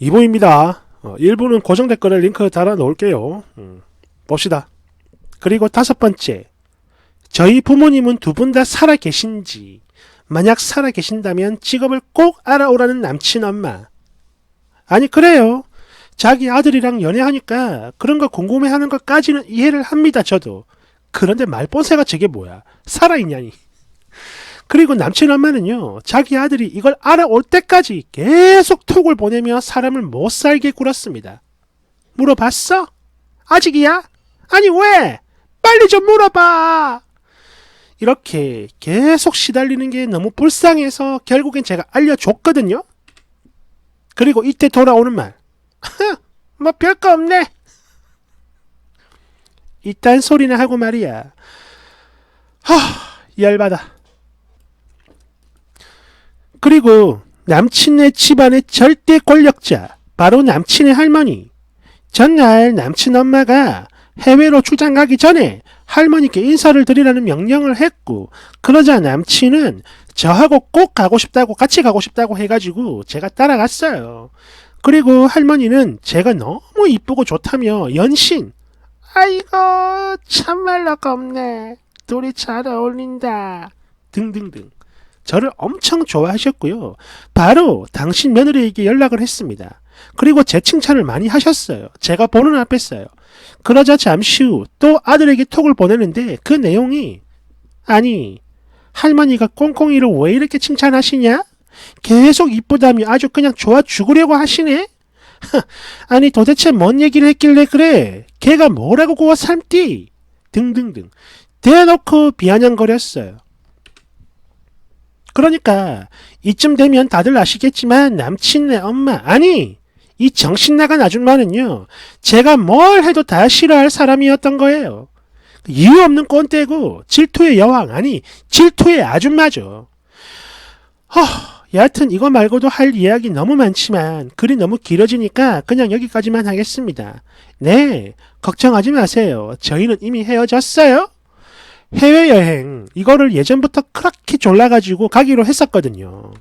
2부입니다. 어, 1부는 고정 댓글에 링크 달아 놓을게요. 음, 봅시다. 그리고 다섯 번째. 저희 부모님은 두 분 다 살아 계신지, 만약 살아 계신다면 직업을 꼭 알아오라는 남친 엄마. 아니, 그래요. 자기 아들이랑 연애하니까 그런 거 궁금해 하는 것까지는 이해를 합니다, 저도. 그런데 말본새가 저게 뭐야? 살아있냐니. 그리고 남친 엄마는요, 자기 아들이 이걸 알아올 때까지 계속 톡을 보내며 사람을 못 살게 굴었습니다. 물어봤어? 아직이야? 아니, 왜? 빨리 좀 물어봐! 이렇게 계속 시달리는 게 너무 불쌍해서 결국엔 제가 알려줬거든요? 그리고 이때 돌아오는 말. 뭐 별거 없네. 이딴 소리나 하고 말이야. 하, 열받아. 그리고 남친의 집안의 절대 권력자, 바로 남친의 할머니. 전날 남친 엄마가 해외로 출장 가기 전에 할머니께 인사를 드리라는 명령을 했고, 그러자 남친은 저하고 꼭 가고 싶다고, 같이 가고 싶다고 해가지고 제가 따라갔어요. 그리고 할머니는 제가 너무 이쁘고 좋다며 연신, 아이고, 참말로 겁네. 둘이 잘 어울린다. 등등등. 저를 엄청 좋아하셨고요. 바로 당신 며느리에게 연락을 했습니다. 그리고 제 칭찬을 많이 하셨어요. 제가 보는 앞에서요. 그러자 잠시 후 또 아들에게 톡을 보내는데 그 내용이 아니 할머니가 꽁꽁이를 왜 이렇게 칭찬하시냐? 계속 이쁘다며 아주 그냥 좋아 죽으려고 하시네? 아니 도대체 뭔 얘기를 했길래 그래? 걔가 뭐라고 고와 삶띠? 등등등 대놓고 비아냥거렸어요. 그러니까 이쯤 되면 다들 아시겠지만 남친네 엄마 아니 이 정신 나간 아줌마는요 제가 뭘 해도 다 싫어할 사람이었던 거예요. 이유 없는 꼰대고 질투의 여왕 아니 질투의 아줌마죠. 허, 여하튼 이거 말고도 할 이야기 너무 많지만 글이 너무 길어지니까 그냥 여기까지만 하겠습니다. 네, 걱정하지 마세요. 저희는 이미 헤어졌어요. 해외여행 이거를 예전부터 그렇게 졸라가지고 가기로 했었거든요.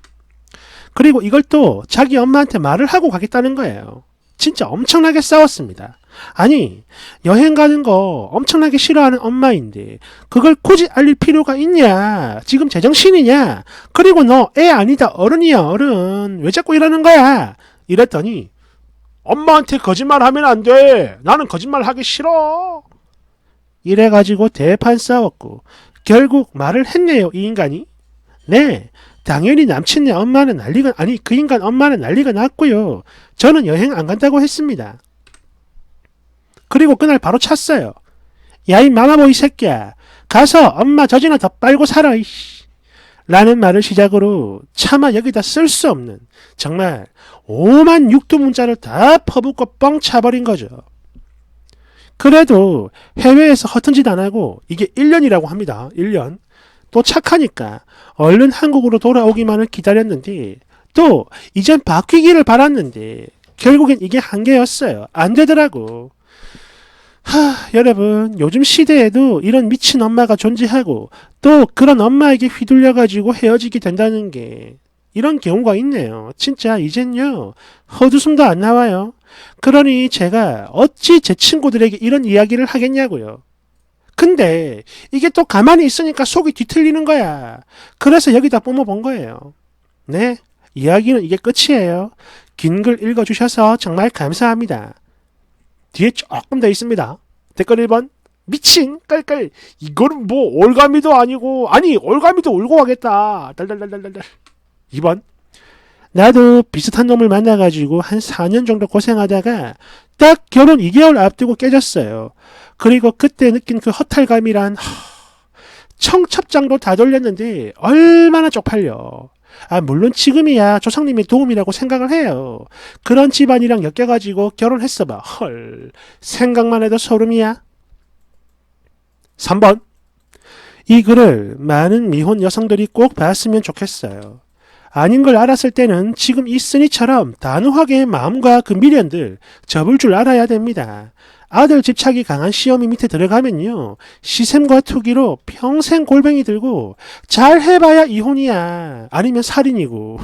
그리고 이걸 또 자기 엄마한테 말을 하고 가겠다는 거예요. 진짜 엄청나게 싸웠습니다. 아니 여행 가는 거 엄청나게 싫어하는 엄마인데 그걸 굳이 알릴 필요가 있냐? 지금 제정신이냐? 그리고 너 애 아니다 어른이야 어른 왜 자꾸 이러는 거야? 이랬더니 엄마한테 거짓말하면 안 돼. 나는 거짓말 하기 싫어. 이래가지고 대판 싸웠고 결국 말을 했네요 이 인간이. 네 당연히 남친네 엄마는 난리가 아니 그 인간 엄마는 난리가 났고요. 저는 여행 안 간다고 했습니다. 그리고 그날 바로 찼어요. 야이 마마보이 새끼야. 가서 엄마 젖이나 더 빨고 살아 이씨. 라는 말을 시작으로 차마 여기다 쓸 수 없는 정말 오만 육두 문자를 다 퍼붓고 뻥 차버린 거죠 그래도 해외에서 허튼 짓 안 하고 이게 1년이라고 합니다. 1년. 또 착하니까 얼른 한국으로 돌아오기만을 기다렸는데 또 이젠 바뀌기를 바랐는데 결국엔 이게 한계였어요. 안 되더라고. 하, 여러분, 요즘 시대에도 이런 미친 엄마가 존재하고 또 그런 엄마에게 휘둘려가지고 헤어지게 된다는 게 이런 경우가 있네요. 진짜 이젠요, 헛웃음도 안 나와요. 그러니 제가 어찌 제 친구들에게 이런 이야기를 하겠냐고요. 근데 이게 또 가만히 있으니까 속이 뒤틀리는 거야. 그래서 여기다 뿜어본 거예요. 네, 이야기는 이게 끝이에요. 긴 글 읽어주셔서 정말 감사합니다. 뒤에 조금 더 있습니다. 댓글 1번. 미친 깔깔 이거는 뭐 올가미도 아니고 아니 올가미도 울고 가겠다 달달달달달 2번 나도 비슷한 놈을 만나가지고 한 4년 정도 고생하다가 딱 결혼 2개월 앞두고 깨졌어요. 그리고 그때 느낀 그 허탈감이란 하, 청첩장도 다 돌렸는데 얼마나 쪽팔려. 아 물론 지금이야 조상님의 도움이라고 생각을 해요. 그런 집안이랑 엮여가지고 결혼했어 봐. 헐 생각만 해도 소름이야. 3번 이 글을 많은 미혼 여성들이 꼭 봤으면 좋겠어요. 아닌 걸 알았을 때는 지금 이쓴이처럼 단호하게 마음과 그 미련들 접을 줄 알아야 됩니다. 아들 집착이 강한 시어미 밑에 들어가면요. 시샘과 투기로 평생 골뱅이 들고 잘 해봐야 이혼이야. 아니면 살인이고.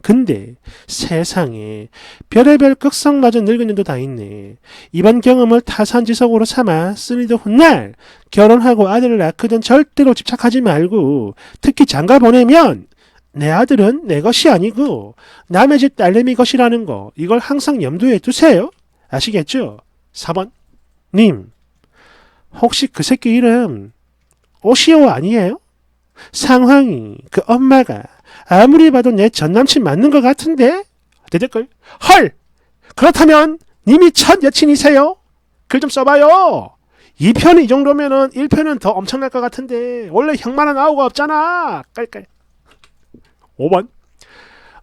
근데 세상에 별의별 극성 맞은 늙은이도 다 있네. 이번 경험을 타산지석으로 삼아 쓰니도 훗날 결혼하고 아들을 낳거든 절대로 집착하지 말고 특히 장가 보내면 내 아들은 내 것이 아니고 남의 집 딸내미 것이라는 거 이걸 항상 염두에 두세요. 아시겠죠? 4번 님 혹시 그 새끼 이름 오시오 아니에요? 상황이 그 엄마가 아무리 봐도 내 전남친 맞는 것 같은데? 대댓글 헐! 그렇다면 님이 첫 여친이세요? 글 좀 써봐요. 2편이 이 정도면은 1편은 더 엄청날 것 같은데 원래 형만한 아우가 없잖아. 깔깔. 5번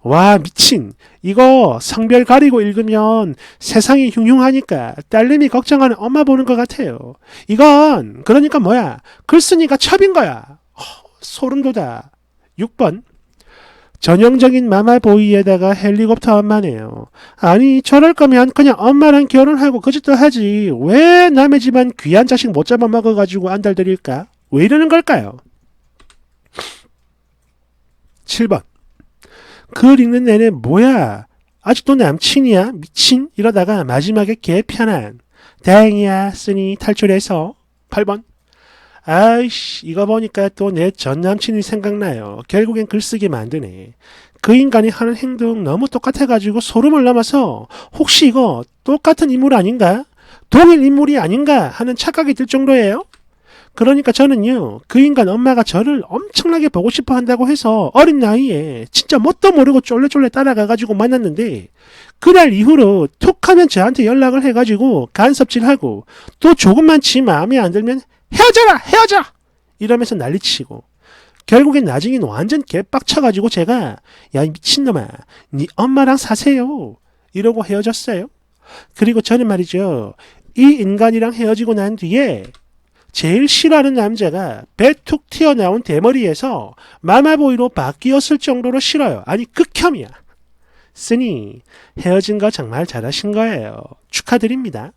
와 미친 이거 성별 가리고 읽으면 세상이 흉흉하니까 딸내미 걱정하는 엄마 보는 것 같아요. 이건 그러니까 뭐야 글 쓰니까 첩인 거야. 어, 소름 돋아. 6번 전형적인 마마보이에다가 헬리콥터 엄마네요. 아니 저럴 거면 그냥 엄마랑 결혼하고 그 짓도 하지 왜 남의 집안 귀한 자식 못 잡아먹어가지고 안달들일까? 왜 이러는 걸까요? 7번. 글 읽는 내내 뭐야? 아직도 남친이야? 미친? 이러다가 마지막에 개 편한 다행이야 쓰니 탈출해서. 8번. 아이씨 이거 보니까 또 내 전 남친이 생각나요. 결국엔 글쓰기 만드네. 그 인간이 하는 행동 너무 똑같아가지고 소름을 넘어서 혹시 이거 똑같은 인물 아닌가? 동일 인물이 아닌가 하는 착각이 들 정도예요 그러니까 저는요, 그 인간 엄마가 저를 엄청나게 보고 싶어 한다고 해서 어린 나이에 진짜 뭣도 모르고 쫄래쫄래 따라가가지고 만났는데, 그날 이후로 툭 하면 저한테 연락을 해가지고 간섭질하고, 또 조금만 지 마음에 안 들면 헤어져라! 헤어져! 이러면서 난리치고, 결국엔 나중엔 완전 개빡쳐가지고 제가, 야, 이 미친놈아, 네 엄마랑 사세요. 이러고 헤어졌어요. 그리고 저는 말이죠, 이 인간이랑 헤어지고 난 뒤에, 제일 싫어하는 남자가 배툭 튀어나온 대머리에서 마마보이로 바뀌었을 정도로 싫어요. 아니 극혐이야. 쓰니 헤어진 거 정말 잘하신 거예요. 축하드립니다.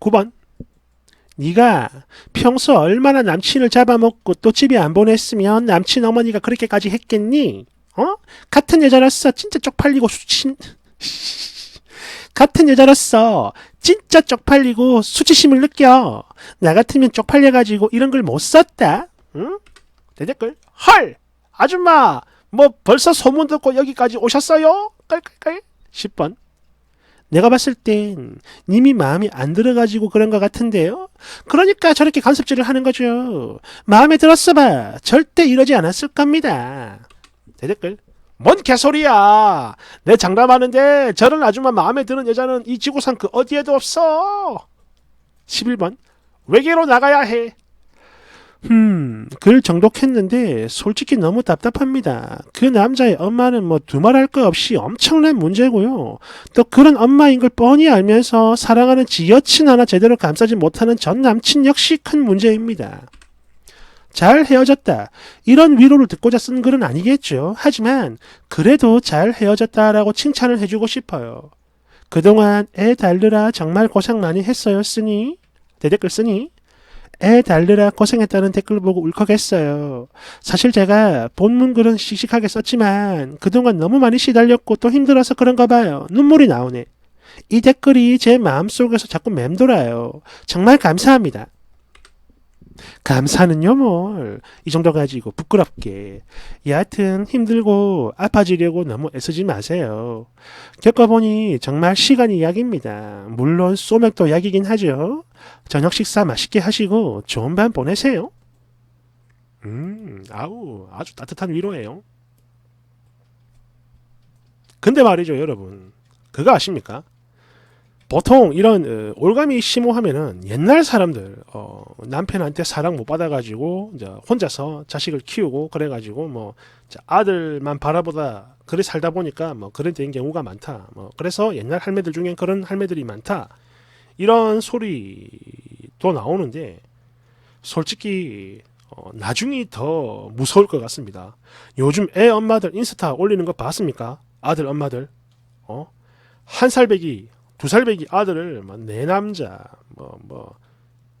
9번 네가 평소 얼마나 남친을 잡아먹고 또 집에 안 보냈으면 남친 어머니가 그렇게까지 했겠니? 어? 같은 여자로서 진짜 쪽팔리고 수친 같은 여자로서 진짜 쪽팔리고 수치심을 느껴. 나 같으면 쪽팔려가지고 이런 걸 못 썼다. 응? 대댓글. 헐! 아줌마! 뭐 벌써 소문 듣고 여기까지 오셨어요? 깔깔깔. 10번. 내가 봤을 땐 님이 마음이 안 들어가지고 그런 것 같은데요. 그러니까 저렇게 간섭질을 하는 거죠. 마음에 들었어 봐. 절대 이러지 않았을 겁니다. 대댓글. 뭔 개소리야. 내 장담하는데 저런 아줌마 마음에 드는 여자는 이 지구상 그 어디에도 없어. 11번. 외계로 나가야 해. 음, 글 정독했는데 솔직히 너무 답답합니다. 그 남자의 엄마는 뭐 두말할 거 없이 엄청난 문제고요. 또 그런 엄마인 걸 뻔히 알면서 사랑하는 지 여친 하나 제대로 감싸지 못하는 전 남친 역시 큰 문제입니다. 잘 헤어졌다. 이런 위로를 듣고자 쓴 글은 아니겠죠. 하지만 그래도 잘 헤어졌다라고 칭찬을 해주고 싶어요. 그동안 애 달느라 정말 고생 많이 했어요. 쓰니 대댓글 쓰니 애 달느라 고생했다는 댓글 보고 울컥했어요. 사실 제가 본문 글은 씩씩하게 썼지만 그동안 너무 많이 시달렸고 또 힘들어서 그런가 봐요. 눈물이 나오네. 이 댓글이 제 마음속에서 자꾸 맴돌아요. 정말 감사합니다. 감사는요 뭘. 이 정도 가지고 부끄럽게. 여하튼 힘들고 아파지려고 너무 애쓰지 마세요. 겪어보니 정말 시간이 약입니다. 물론 소맥도 약이긴 하죠. 저녁 식사 맛있게 하시고 좋은 밤 보내세요. 음, 아우, 아주 따뜻한 위로예요. 근데 말이죠, 여러분. 그거 아십니까? 보통 이런 어, 올가미 심오하면은 옛날 사람들 어, 남편한테 사랑 못 받아가지고 이제 혼자서 자식을 키우고 그래가지고 뭐 아들만 바라보다 그래 살다 보니까 뭐 그런 된 경우가 많다. 뭐 그래서 옛날 할매들 중엔 그런 할매들이 많다. 이런 소리도 나오는데 솔직히 어, 나중이 더 무서울 것 같습니다. 요즘 애 엄마들 인스타 올리는 거 봤습니까? 아들 엄마들 어? 한 살배기 두 살배기 아들을 뭐내 남자 뭐 뭐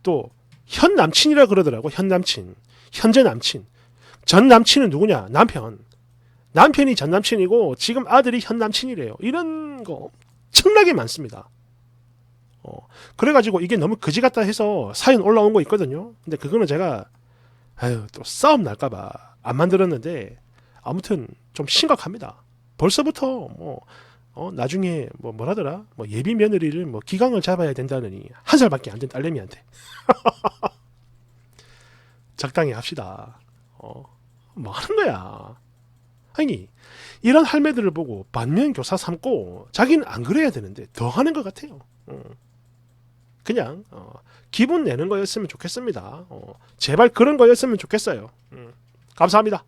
또 현 남친이라 그러더라고 현 남친 현재 남친 전 남친은 누구냐 남편 남편이 전 남친이고 지금 아들이 현 남친이래요. 이런 거 엄청나게 많습니다. 어, 그래가지고 이게 너무 그지 같다 해서 사연 올라온 거 있거든요. 근데 그거는 제가 아유 또 싸움 날까봐 안 만들었는데 아무튼 좀 심각합니다. 벌써부터 뭐 어, 나중에 뭐 뭐라더라 뭐 예비 며느리를 뭐 기강을 잡아야 된다느니 한 살밖에 안 된 딸내미한테 적당히 합시다. 어, 뭐 하는 거야? 아니 이런 할매들을 보고 반면 교사 삼고 자기는 안 그래야 되는데 더 하는 것 같아요. 어. 그냥 어, 기분 내는 거였으면 좋겠습니다. 어, 제발 그런 거였으면 좋겠어요. 음, 감사합니다.